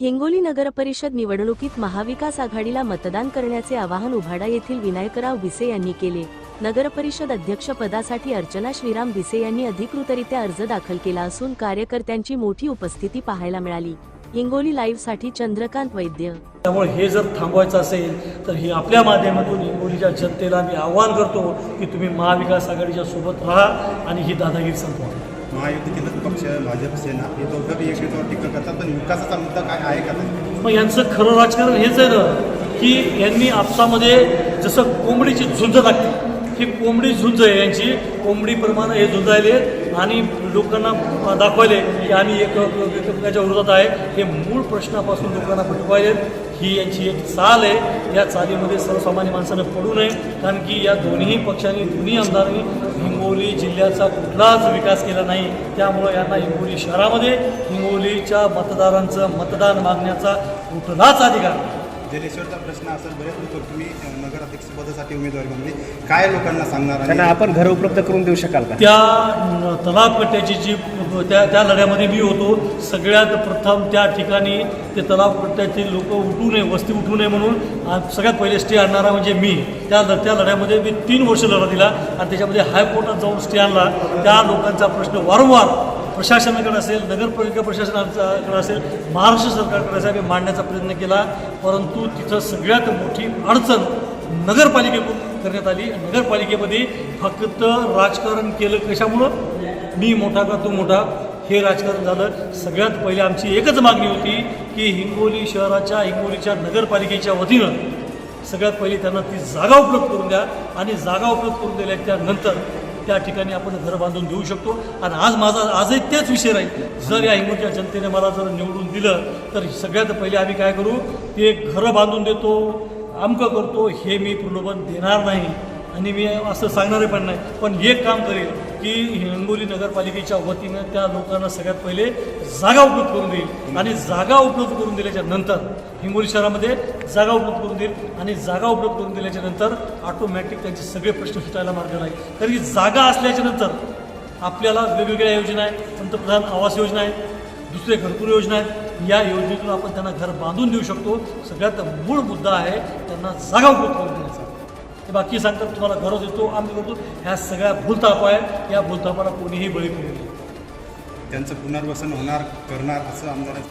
हिंगोली नगरपरिषद निवडणुकीत महाविकास आघाडीला मतदान करण्याचे आवाहन उभाडा येथील विनायकराव भिसे यांनी केले. नगरपरिषद अध्यक्षपदासाठी अर्चना श्रीराम भिसे यांनी अधिकृतरित्या अर्ज दाखल केला असून कार्यकर्त्यांची मोठी उपस्थिती पाहायला मिळाली. हिंगोली लाईव्हसाठी चंद्रकांत वैद्य. त्यामुळे हे जर थांबवायचं असेल तर हे आपल्या माध्यमातून हिंगोलीच्या जनतेला मी आवाहन करतो की तुम्ही महाविकास आघाडीच्या सोबत राहा आणि ही दादागिरी संपवा. महायुतीतीलच पक्ष भाजप सेना हे दोघं बी एकमेकावर टीका करतात. पण विकासाचा मुद्दा काय आहे का? मग यांचं खरं राजकारण हेच आहे ना की यांनी आपसामध्ये जसं कोंबडीची झुंज लागते ही कोंबडी झुंज आहे यांची. कोंबडीप्रमाणे हे झुंजायले आणि लोकांना दाखवायले की आम्ही एक एकमेकाच्या विरोधात आहे. हे मूळ प्रश्नापासून लोकांना पटवायले ही यांची एक चाल आहे. या चालीमध्ये सर्वसामान्य माणसानं पडू नये. कारण की या दोन्ही पक्षांनी दोन्ही आमदारांनी हिंगोली जिल्ह्याचा कुठलाच विकास केला नाही. त्यामुळं यांना हिंगोली शहरामध्ये हिंगोलीच्या मतदारांचं मतदान मागण्याचा कुठलाच अधिकार नाही. जलेश्वरचा प्रश्न असेल बरेच लोक तुम्ही नगराध्यक्षपदासाठी उमेदवारी बनली काय लोकांना सांगणार त्यांना आपण घर उपलब्ध करून देऊ शकाल का? त्या न- तलाव कट्ट्याची जी त्या त्या लढ्यामध्ये मी होतो. सगळ्यात प्रथम त्या ठिकाणी ते तलाव कट्ट्यातील लोक उठू नये वस्ती उठू नये म्हणून सगळ्यात पहिले स्टे आणणारा म्हणजे मी. त्या त्या लढ्यामध्ये मी तीन वर्ष लढा दिला आणि त्याच्यामध्ये हायकोर्टात जाऊन स्टे आणला. त्या लोकांचा प्रश्न वारंवार प्रशासनाकडे असेल नगरपालिका प्रशासनाकडे असेल महाराष्ट्र सरकारकडे असेल आम्ही मांडण्याचा प्रयत्न केला. परंतु तिथं सगळ्यात मोठी अडचण नगरपालिकेकडून करण्यात आली. नगरपालिकेमध्ये फक्त राजकारण केलं कशामुळं? मी मोठा का तू मोठा? हे राजकारण झालं. सगळ्यात पहिले आमची एकच मागणी होती की हिंगोली शहराच्या हिंगोलीच्या नगरपालिकेच्या वतीनं सगळ्यात पहिले त्यांना ती जागा उपलब्ध करून द्या. आणि जागा उपलब्ध करून दिल्याच्या नंतर त्या ठिकाणी आपण घर बांधून देऊ शकतो. आणि आज माझा आजही तेच विषय राहील. जर या हिंगोलीच्या जनतेने मला जर निवडून दिलं तर सगळ्यात पहिले आम्ही काय करू? ते घरं बांधून देतो अमकं करतो. हे मी प्रलोभन देणार नाही. आणि मी असं सांगणारे पण नाही. पण एक काम करेल की हिंगोली नगरपालिकेच्या वतीनं त्या लोकांना सगळ्यात पहिले जागा उपलब्ध करून देईल. आणि जागा उपलब्ध करून दिल्याच्या नंतर हिंगोली शहरामध्ये जागा उपलब्ध करून देईल. आणि जागा उपलब्ध करून दिल्याच्या नंतर ऑटोमॅटिक त्यांचे सगळे प्रश्न सुटायला मार्ग नाही कारण की जागा असल्याच्या नंतर आपल्याला वेगवेगळ्या योजना आहेत. पंतप्रधान आवास योजना आहे दुसरे घरकुल योजना आहेत. या योजनेतून आपण त्यांना घर बांधून देऊ शकतो. सगळ्यात मूळ मुद्दा आहे त्यांना जागा उपलब्ध करून देण्याचा. ते बाकी सांगतात तुम्हाला गरज येतो आम्ही करतो. ह्या सगळ्या भूलताप आहे या भूलतापाला कोणीही बळी पडू नये. त्यांचं पुनर्वसन होणार करणार असं आमदार